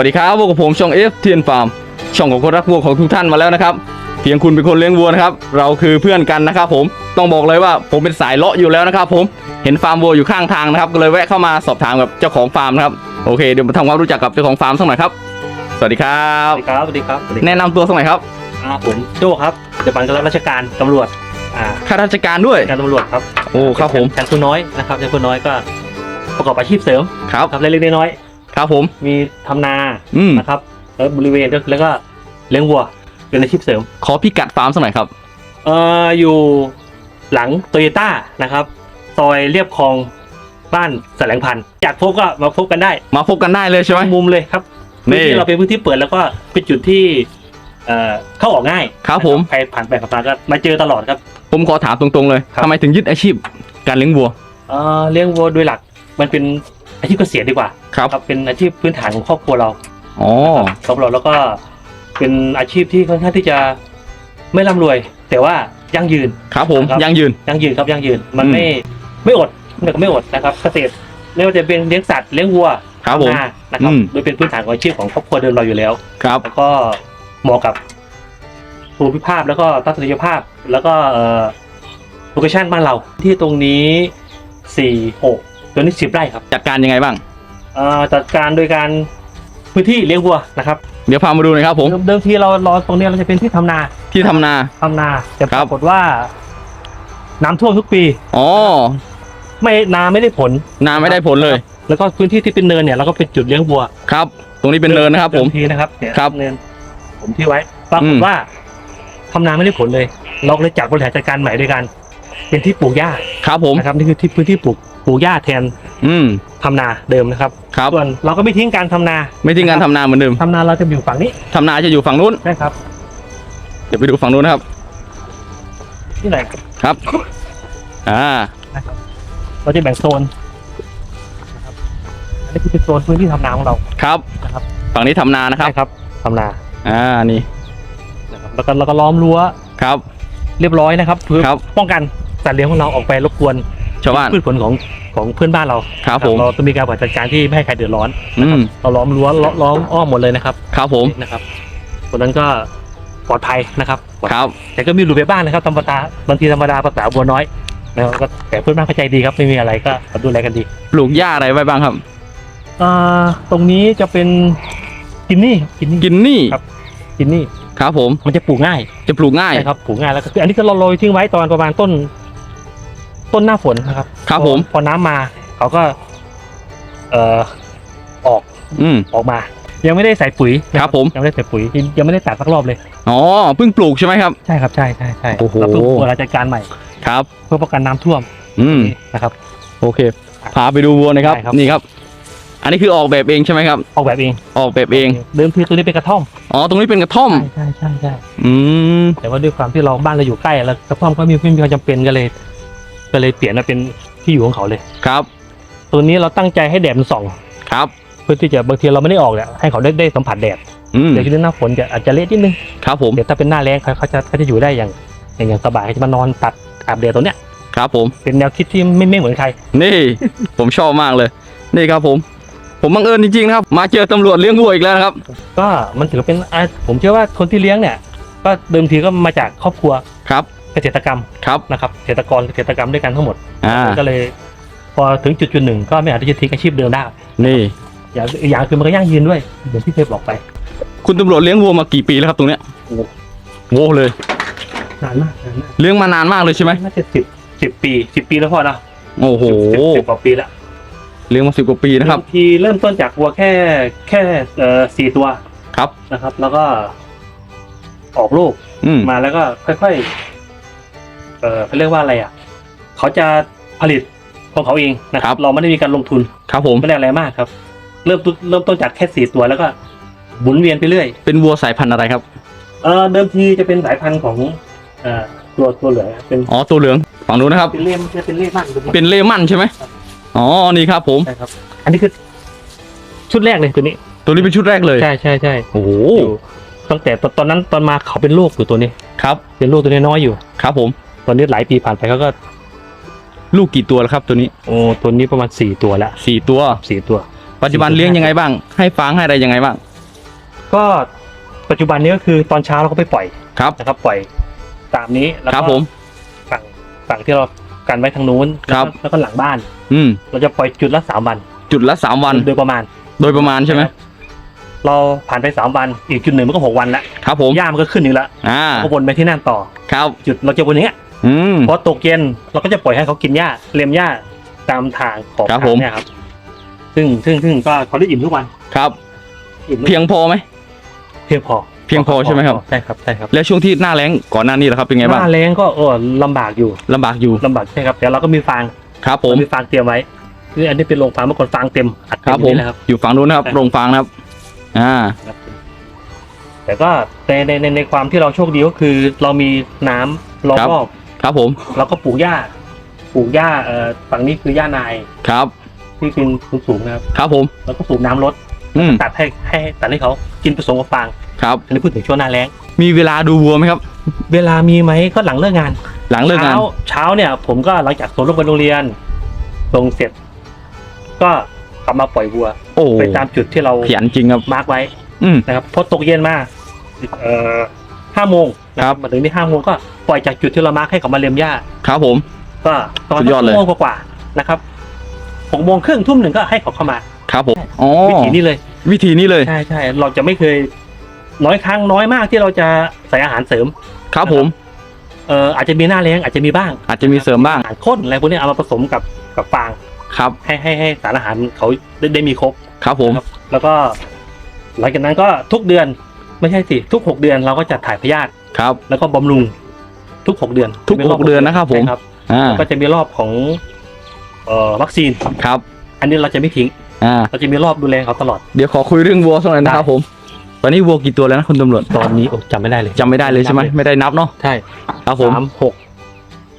วัสดีครับพวกบผมช่องเอฟเทียนฟาร์มช่องของคนรักวัวของทุกท่านมาแล้วนะครับ เพียงคุณเป็นคนเลี้ยงวัวนะครับ เราคือเพื่อนกันนะครับ ผมต้องบอกเลยว่าผมเป็นสายเลาะอยู่แล้วนะครับ ผมเห็นฟาร์มวัวอยู่ข้างทางนะครับก็เลยแวะเข้ามาสอบถามกับเจ้าของฟาร์มนะครับโอเคเดี๋ยวมาทำความรู้จักกับเจ้าของฟาร์มสักหน่อยครับสวัสดีครับ สวัสดีครับสวัสดีครับสวัสดีครับแนะนำตัวสักหน่อยครับอ่าผมโจ้ครับจะบังคับราชการตำรวจอ่าข้าราชการด้วยการตำรวจครับโอ้ครับผมชั้นผู้น้อยนะครับชั้นผู้น้อยก็ประกอบอาชีพเสริมครับครับเล็กๆน้อย ครับผมๆมีทำนาอืมนะครับแล้วบริเวณก็แล้วก็เลี้ยงวัวเป็นอาชีพเสริม ขอพิกัดฟาร์มสักหน่อยครับ เอ่ออยู่หลังโตโยต้านะครับ ซอยเรียบคลองบ้านแสลงพันธุ์อยากพบก็มาพบกันได้มาพบกันได้เลยใช่ไหมมุมเลยครับนี่พื้นที่เราเป็นพื้นที่เปิดแล้วก็เป็นจุดที่เอ่อเข้าออกง่ายครับผม ใครผ่านไปผ่านมาก็มาเจอตลอดครับ ผมขอถามตรงๆเลยครับ ทำไมถึงยึดอาชีพการเลี้ยงวัว เอ่อเลี้ยงวัวโดยหลักมันเป็น อาชีพเกษียณดีกว่าครับครับ เป็นอาชีพพื้นฐานของครอบครัวเราอ๋อสำหรับเราแล้วก็เป็นอาชีพที่ค่อนข้างที่จะไม่ร่ำรวย แต่ว่ายั่งยืน ครับผมครับ ยังยืน ยั่งยืนครับยั่งยืนมันอืมไม่ไม่อดเนี่ยก็ไม่อดนะครับเกษตรไม่ว่าจะเป็นเลี้ยงสัตว์เลี้ยงวัวครับผม นานะครับอืม โดยเป็นพื้นฐานของอาชีพของครอบครัวเดิมเราอยู่แล้ว ครับ แล้วก็เหมาะกับภูมิภาพแล้วก็ทัศนียภาพ แล้วก็เอ่อโลเคชั่นบ้านเราที่ตรงนี้สี่หก ตัวนี้สิบไร่ครับจัดการยังไงบ้างเอ่อจัดการโดยการพื้นที่เลี้ยงวัวนะครับเดี๋ยวพามาดูหน่อยครับผมเดิมเดิมทีเรารอตรงเนี้ยเราจะเป็นที่ทำนาที่ทำนาทำนาแต่คปรับรากฏว่า น้ำท่วมทุกปี อ๋อไม่นาไม่ได้ผล นาไม่ได้ผลเลยแล้วก็พื้นที่ที่เป็นเนินเนี่ยเราก็เป็นจุดเลี้ยงวัวครับ ตรงนี้เป็นเนินนะครับผมเดิทีนะครับเนี่ยครับเนินผมที่ไว้ปรากอืฏม ว่าทำนาไม่ได้ผลเลย เราเลยจัดบริหารจัดการใหม่ด้วยกัน เป็นที่ปลูกหญ้าครับผม นะครับนี่คือที่พื้นที่ปลูกป ลูกหญ้าแทนอืม ทำนาเดิมนะครับ ครับ ส่วนเราก็ไม่ทิ้งการทำนาไม่ทิ้งการทำนาเหมือนเดิมทำนาเราจะอยู่ฝั่งนี้ทำนาจะอยู่ฝั่งนู้นใช่ครับ เดี๋ยวไปดูฝั่งนู้นนะครับ ที่ไหนครับ อ่า นะครับ เราจะแบ่งโซนนะครับอันนี้คือเป็นโซนพื้นที่ทำนาของเรา ครับ นะครับ ฝั่งนี้ทำนานะครับ ใช่ครับทำนาอ่า นี่ นะครับแล้วก็เราก็ล้อมรั้วครับ เรียบร้อยนะครับเพื่อครับ ป้องกันสัตว์เลี้ยงของเราออกไปรบกวน ชาวบ้าน พืชผลของของเพื่อนบ้านเราครับผม เราต้องมีการบริหารจัดการที่ไม่ให้ใครเดือดร้อนอืมเราล้อมรั้วล้อล้อมอ้อมหมดเลยนะครับครับผมนะครับคนนั้นก็ปลอดภัยนะครับปลอดครับ แต่ก็มีหลุดไปบ้างนะครับธรรมดาบางทีธรรมดาภาษาบัวน้อยนะครับก็แต่เพื่อนบ้านเข้าใจดีครับไม่มีอะไรก็ดูแลกันดีปลูกหญ้าอะไรไว้บ้างครับ อ่าตรงนี้จะเป็นกินนี่กินนี่ กินนี่ครับ กินนี่ ครับผมมันจะปลูกง่าย จะปลูกง่าย ใช่ครับปลูกง่ายแล้วก็คืออันนี้ก็เราโรยทิ้งไว้ตอนประมาณต้น ต้นหน้าฝนนะครับครับผม พอพอน้ำมาเขาก็ เอ่อออกอืม ออกมา ยังไม่ได้ใส่ปุ๋ยนะครับผม ยังไม่ได้ใส่ปุ๋ยยังยังไม่ได้ตัดสักรอบเลยอ๋อเพิ่งปลูกใช่ไหมครับ ใช่ครับใช่ใช่ใช่โอ้โห เราเพิ่งบริหารจัดการใหม่ครับ เพื่อป้องกันน้ำท่วมอืม นะครับ โอเค พาไปดูวัวหนะครับ ได้ครับ นี่ครับ อันนี้คือออกแบบเองใช่ไหมครับ ออกแบบเองออกแบบเอง เดิมทีตัวนี้เป็นกระท่อมอ๋อ ตรงนี้เป็นกระท่อม ใช่ใช่ใช่อืม แต่ว่าด้วยความที่เราบ้านเราอยู่ใกล้แล้วกระท่อมก็มีไม่มีความจำเป็นก็เลย ก็เลยเปลี่ยนมาเป็นที่อยู่ของเขาเลย ครับตัวนี้เราตั้งใจให้แดดมันส่อง ครับ เพื่อที่จะบางทีเราไม่ได้ออกเนี่ยให้เขาได้ได้สัมผัสแดดอืมเดี๋ยวช่วงหน้าฝนจะอาจจะเละนิดนึงครับผมเดี๋ยวถ้าเป็นหน้าแรงเขาเขาจะเขาจะอยู่ได้อย่างอย่างอย่างสบายเขาจะมานอนตัดอาบแดดตัวเนี้ยครับผม เป็นแนวคิดที่ไม่ไม่เหมือนใคร นี่ ผมชอบมากเลย นี่ครับผม ผมบังเอิญจริงๆนะครับ มาเจอตำรวจเลี้ยงวัวอีกแล้วนะครับ ก็มันถือว่าเป็นอะผมเชื่อว่าคนที่เลี้ยงเนี่ย ก็เดิมทีก็มาจากครอบครัวครับ เกษตรกรรมครับ นะครับเกษตรกรเกษตรกรรมด้วยกันทั้งหมด อ่า ก็เลย พอถึงจุดจุดหนึ่งก็ไม่อาจที่จะทิ้งอาชีพเดิมได้นี่ อย่างอีกอย่างคือมันก็ยั่งยืนด้วยอย่างที่เคยบอกไปคุณตำรวจเลี้ยงวัวมากี่ปีแล้วครับตรงเนี้ยโอ้โว้เลย นานมากนานมากเลี้ยงมานานมากเลยใช่ไหมน่าจะสิบสิบปีสิบปีแล้วพอนะโอ้โห สิบสิบกว่าปีแล้วเลี้ยงมาสิบกว่าปีนะครับเมทีเริ่มต้นจากวัวแค่แค่เอ่อสี่ตัวครับ นะครับ แล้วก็ ออกลูกอืมมาแล้วก็ค่อยๆ เอ่อเขาเรียกว่าอะไรอะเขาจะผลิตของเขาเองนะครับ เราไม่ได้มีการลงทุนครับผมไม่ได้อะไรมากครับ เริ่มต้นเริ่มต้นจากแค่สี่ตัวแล้วก็หมุนเวียนไปเรื่อย เป็นวัวสายพันธุ์อะไรครับเออเดิมทีจะเป็นสายพันธุ์ของเอ่อตัวตัวเหลืองครับเป็นอ๋อตัวเหลืองฝั่งนู้นนะครับ เป็นเล่มจะเป็นเล่มมากเป็นเลมันใช่ไหมอ๋อนี่ครับผมใช่ครับ อันนี้คือชุดแรกเลยตัวนี้ ตัวนี้เป็นชุดแรกเลยใช่ใช่ใช่โอ้โหอยู่ตั้งแต่ตอนตอนนั้นตอนมาเขาเป็นลูกอยู่ตัวนี้ครับ เป็นลูกตัวน้อยๆอยู่ครับผม ตอนนี้หลายปีผ่านไปเขาก็ ลูกกี่ตัวแล้วครับ ตัวนี้โอ้ตัวนี้ประมาณสี่ตัวแล้วสี่ตัวสี่ตัว ปัจจุบันเลี้ยงยังไงบ้าง ให้ฟางให้อะไรยังไงบ้าง ก็ปัจจุบันนี้ก็คือตอนเช้าเราก็ไปปล่อยครับนะครับ ปล่อยตามนี้แล้วครัก็บผมฝั่งฝั่งที่เรากันไว้ทางนู้นครับแล้วก็แล้วก็หลังบ้าน อืมเราจะปล่อยจุดละสามวัน จุดละสามวันโดยประมาณ โดยประมาณใช่ไหมนะครับเราผ่านไปสามวันอีกจุดหนึ่งมันก็หกวันแล้วครับผมหญ้ามันก็ขึ้นอีกแล้วอ่าก็วนไปที่นั่นต่อ ครับ จุดเราจะวนอย่างเงี้ย อืม พอตกเย็นเราก็จะปล่อยให้เขากินหญ้าเลียมหญ้าตามทางขอบครับทาผงมเนี่ยครับ ซึ่งซึ่งซึ่งก็เขาได้อิ่มทุกวันครับ อิ่มทุกเพียงพอไหม เพียงพอเพียงพอใช่ไหมครับ ใช่ครับใช่ครับแล้วช่วงที่หน้าแล้งก่อนหน้านี้ล่ะครับเป็นไงหบ้างน้าแรงก็เออลำบากอยู่ลำบากอยู่ลำบากใช่ครับแต่เราก็มีฟางครับผมเรามีฟางเตรียมไว้คืออันนี้เป็นโรงฟางเมื่อก่อนฟางเต็มอัดคเต็รัมบผม นี่แหละครับ อยู่ฝั่งนู้นนะครับใช่ โรงฟางนะครับ อ่าครับแต่ก็ในในในในความที่เราโชคดีก็คือ เรามีน้ำล้อมครับ รอบ ครับผมเราก็ปลูกหญ้าปลูกหญ้าเอ่อฝั่งนี้คือหญ้านายครับที่เป็นสูงๆนะครับ ครับผมแล้วก็สูบน้ำลดอืมตัดให้ให้ตัดให้เขากินผสมกับฟางครับ อันนี้พูดถึงช่วงหน้าแล้ง มีเวลาดูวัวไหมครับ เวลามีไหมก็หลังเลิกงานหลังเลิกงานเช้าเช้าเนี่ย ผมก็หลังจากส่งลูกไปโรงเรียนส่งเสร็จ ก็กลับมาปล่อยวัว โอ้ไปตามจุดที่เราขยันจริงครับ มาร์กไว้อืมนะครับพอตกเย็นมาเอ่อ ห้าโมงนะครับมาถึงที่ห้าโมงก็ปล่อยจากจุดที่เรามาร์กให้เขามาเลียมหญ้าครับผม ก็ตอนสุดยอดเลย หกโมงกว่าๆนะครับหกโมงครึ่งทุ่มหนึ่งก็ให้เขาเข้ามาครับผมอ๋อวิธีนี้เลย วิธีนี้เลยใช่ใช่เราจะไม่เคย น้อยครั้งน้อยมากที่เราจะใส่อาหารเสริม ครับผม เอ่ออาจจะมีหน้าแรงอาจจะมีบ้างอาจจะมีเสริมบ้างอาหารข้นอะไรพวกนี้เอามาผสมกับกับฟาง ครับ ให้ให้ให้สารอาหารเขาได้ได้มีครบครับผมนะครับแล้วก็ หลังจากนั้นก็ทุกเดือน ไม่ใช่สิทุกหกเดือนเราก็จะถ่ายพยาธิครับ แล้วก็บำรุงทุกหกเดือนทุกจะมีรหกเดือนนะครับผมใช่ครับอ่าแล้วก็จะมีรอบของเอ่อวัคซีนครับ อันนี้เราจะไม่ทิ้งอ่าเราจะมีรอบดูแลเขาตลอด เดี๋ยวขอคุยเรื่องวัวสักหน่อยนะครับผม ตอนนี้วัวกี่ตัวแล้วนะคุณตำรวจตอนนี้โอ้จำไม่ได้เลยจำไม่ได้เลยใช่ไหมไม่ได้นับเนาะใช่ครับผมสามหก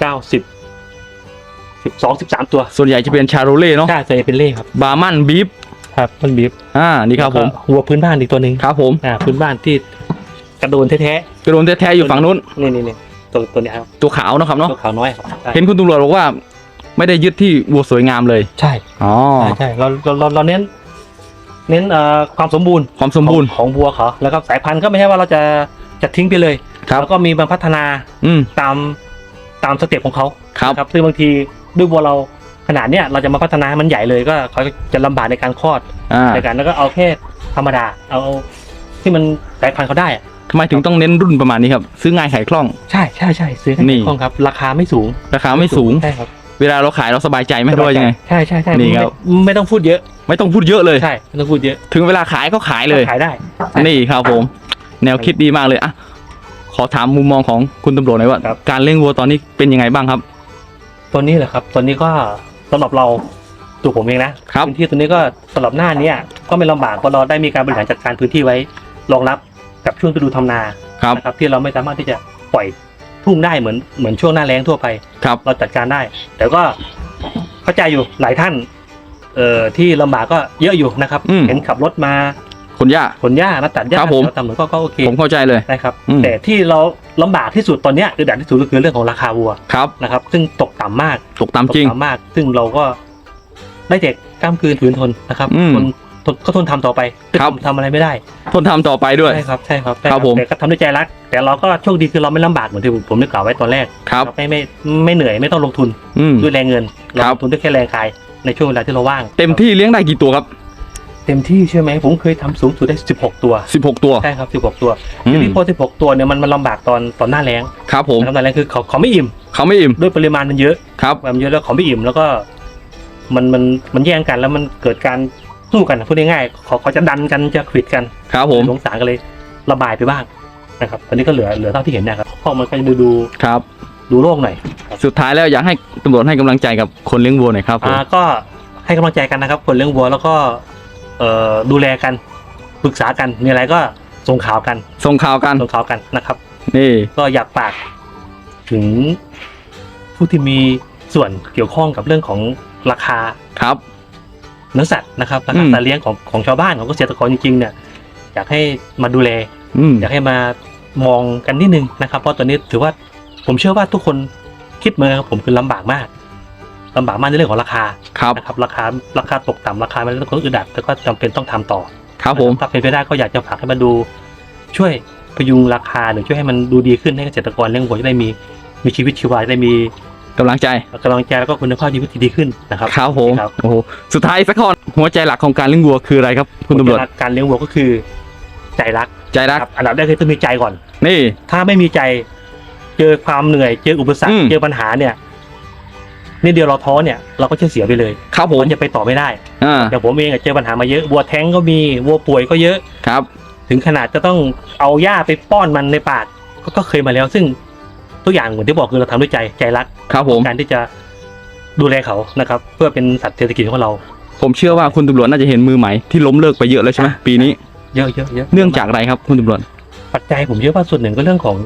เก้าสิบสิบสองสิบสามตัว ส่วนใหญ่จะเป็นชาโรเล่เนาะใช่จะเป็นเล่ครับบาร์มันบีฟ ครับมันบีบอ่านี่ครับผมแล้วก็วัวพื้นบ้านอีกตัวหนึ่งครับผมอ่าพื้นบ้านที่กระโดนแท้กระโดนแท้ๆอยู่ฝั่งนู้นๆนี่นี่นี่ตัวตัวเนี้ยครับตัวขาวเนาะครับเนาะตัวขาวน้อยครับใช่เห็นคุณตำรวจบอกว่า ไม่ได้ยึดที่วัวสวยงามเลย ใช่อ๋อใช่ใช่เราเราเราเราเน้น เน้นเอ่อความสมบูรณ์ความสมบูรณ์ของของวัวเขาแล้วก็สายพันธุ์ก็ไม่ใช่ว่าเราจะจะทิ้งไปเลยครับแล้วก็มีมาพัฒนา อืมตามตามสเต็ปของเขาครับนะครับ ซึ่งบางทีด้วยวัวเรา ขนาดเนี้ยเราจะมาพัฒนาให้มันใหญ่เลยก็เขาจะลำบากในการคลอดอ่าในการแล้วก็เอาแค่ธรรมดา เอาที่มันสายพันธุ์เขาได้อะทำไมถึงต้องเน้นรุ่นประมาณนี้ครับ ซื้อง่ายขายคล่อง ใช่ใช่ใช่ซื้อให้นี่ ถูกต้องครับ ราคาไม่สูงราคาไม่สูง ใช่ครับเวลาเราขายเราสบายใจไหมด้วยยังไง ใช่ใช่ใช่นี่ครับ ไม่ไม่ต้องพูดเยอะไม่ต้องพูดเยอะเลย ใช่ไม่ต้องพูดเยอะถึงเวลาขายก็ขายเลย ขายได้ นี่ครับผม แนวคิดดีมากเลยอะขอถามมุมมองของคุณตำรวจหน่อยว่า ครับ การเลี้ยงวัวตอนนี้เป็นยังไงบ้างครับ ตัวนี้แหละครับตัวนี้ก็ สำหรับเราตัวผมเองนะครับ พื้นที่ตัวนี้ก็สำหรับหน้าเนี้ยก็ไม่ลำบากเพราะเราได้มีการบริหารจัดการพื้นที่ไว้รองรับกับช่วงฤดูทำนาครับนะครับ ที่เราไม่สามารถที่จะปล่อยทุ่งได้เหมือนเหมือนช่วงหน้าแล้งทั่วไป ครับ เราจัดการได้ แต่ก็เข้าใจอยู่หลายท่าน เอ่อที่ลำบากก็เยอะอยู่นะครับ อืม เห็นขับรถมาคุณย่า ขนหญ้ามาตัดหญ้าครับผม แถวตำหนก็ก็โอเคผมเข้าใจเลย นะครับ อืม แต่ที่เรา ลำบากที่สุดตอนเนี้ยคือดักที่สุดก็คือเรื่องของราคาวัวครับนะครับ ซึ่งตกต่ำมากตกตามจริง ตกต่ำมาก ซึ่งเราก็ได้เด็กกล้ามคืนฝืนทนนะครับอืมทนทนก็ทนทำต่อไปครับ ทำอะไรไม่ได้ ทนทำต่อไปด้วย ใช่ครับใช่ครับใช่ครับผม แต่ก็ทำด้วยใจรัก แต่เราก็โชคดีคือเราไม่ลำบากเหมือนที่ผมได้กล่าวไว้ตอนแรกครับ ไม่ไม่ไม่เหนื่อยไม่ต้องลงทุนอืม ด้วยแรงเงินเราครับ ลงทุนด้วยแค่แรงกายในช่วงเวลาที่เราว่างเต็มที่เลี้ยงได้กี่ตัวครับ เต็มที่ใช่ไหมผมเคยทำสูงสุดได้ 16 ตัว16 ตัว ใช่ครับ16 ตัวอืทีมนี้พอ16 ตัวเนี่ยมันมันลำบากตอนตอนหน้าแรงครับผม นะครับหน้าแรงคือเขาเขาไม่อิ่มเขาไม่อิ่มด้วยปริมาณมันเยอะครับ มันเยอะแล้วเขาไม่อิ่มแล้วก็ มันมันมันแย่งกันแล้วมันเกิดการสู้กันพูดง่ายๆเขาเขาจะดันกันจะขวิดกัน ครับผมสงสารกันเลยระบายไปบ้างนะครับตอนนี้ก็เหลือเหลือเท่าที่เห็นนะครับพอมันก็จะดูดูครับ ดูโล่งหน่อยสุดท้ายแล้วอยากให้ตำรวจให้กำลังใจกับคนเลี้ยงวัวหน่อยครับผม อ่าก็ให้กำลังใจกันนะครับคนเลี้ยงวัวแล้วก็ เอ่อดูแลกันปรึกษากันมีอะไรก็ส่งข่าวกันส่งข่าวกัน ส่งข่าวกันนะครับ นี่ ก็อยากฝากถึงผู้ที่มีส่วนเกี่ยวข้องกับเรื่องของราคาครับ เนื้อสัตว์นะครับราอืคามสัตว์เลี้ยงของของชาวบ้านของเกษตรกรจริงๆเนี่ยอยากให้มาดูแล อืม อยากให้มามองกันนิดนึงนะครับ เพราะตอนนี้ถือว่าผมเชื่อว่าทุกคนคิดเหมือนกันกับผมคือลำบากมาก ลำบากมากในเรื่องของราคาครับนะครับราคาราคาตกต่ำราคามันทุกคนอึดอัดแล้วก็จำเป็นต้องทำต่อ ครับผมถ้าเป็นไปได้ก็อยากจะฝากให้มันดู ช่วยพยุงราคาหรือช่วยให้มันดูดีขึ้นให้เกษตรกรเลี้ยงวัวจะได้มีมีชีวิตชีวาจะได้มีกำลังใจกำลังใจแล้วก็คุณภาพชีวิตที่ดีขึ้นนะครับครับผมครับโอ้โหสุดท้ายสักข้อหัวใจหลักของการเลี้ยงวัวคืออะไรครับ คุณตำรวจการเลี้ยงวัวก็คือ ใจรักใจรักครับอันดับแรกคือต้องมีใจก่อน นี่ ถ้าไม่มีใจ เจอความเหนื่อยเจออุปสรรอืคมเจอปัญหาเนี่ย นี่เดียวเราท้อเนี่ยเราก็จะเสียไปเลยครับผมมันจะไปต่อไม่ได้อ่าอย่างผมเองอะเจอปัญหามาเยอะวัวแท้งก็มีวัวป่วยก็เยอะ ครับ ถึงขนาดจะต้องเอาหญ้าไปป้อนมันในปากก็ก็เคยมาแล้ว ซึ่งทุกอย่างเหมือนที่บอกคือเราทำด้วยใจใจรักครับผม การที่จะดูแลเขานะครับ เพื่อเป็นสัตว์เศรษฐกิจของเรา ผมเชื่อว่าคุณตำรวจน่าจะเห็นมือใหม่ที่ล้มเลิกไปเยอะแล้วใช่ไหมปีนี้ เยอะเยอะเยอะเนื่องจากอะไรครับคุณตำรวจ ปัจจัยผมเชื่อว่าส่วนหนึ่งก็เรื่องของ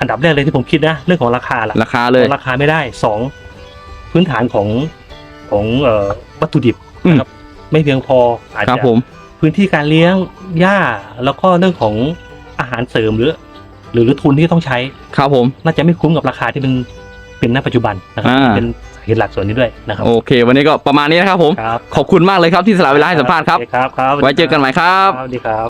อันดับแรกเลยที่ผมคิดนะ เรื่องของราคาละราคาเลยราคาไม่ได้สอง พื้นฐานของของเอ่อวัตถุดิบอืมนะครับไม่เพียงพออาจครับจะผม พื้นที่การเลี้ยงหญ้าแล้วก็เรื่องของอาหารเสริมหรือ หรือหรือทุนที่ต้องใช้ ครับผม น่าจะไม่คุ้มกับราคาที่มันเป็นณปัจจุบันนะครับอ่า เป็นสาเหตุหลักส่วนนี้ด้วยนะครับโอเค วันนี้ก็ประมาณนี้นะครับผม ครับขอบคุณมากเลยครับที่สละเวลาให้สัมภาษณ์ครับครับครับไว้เจอกันใหม่ครับสวัสดีครับ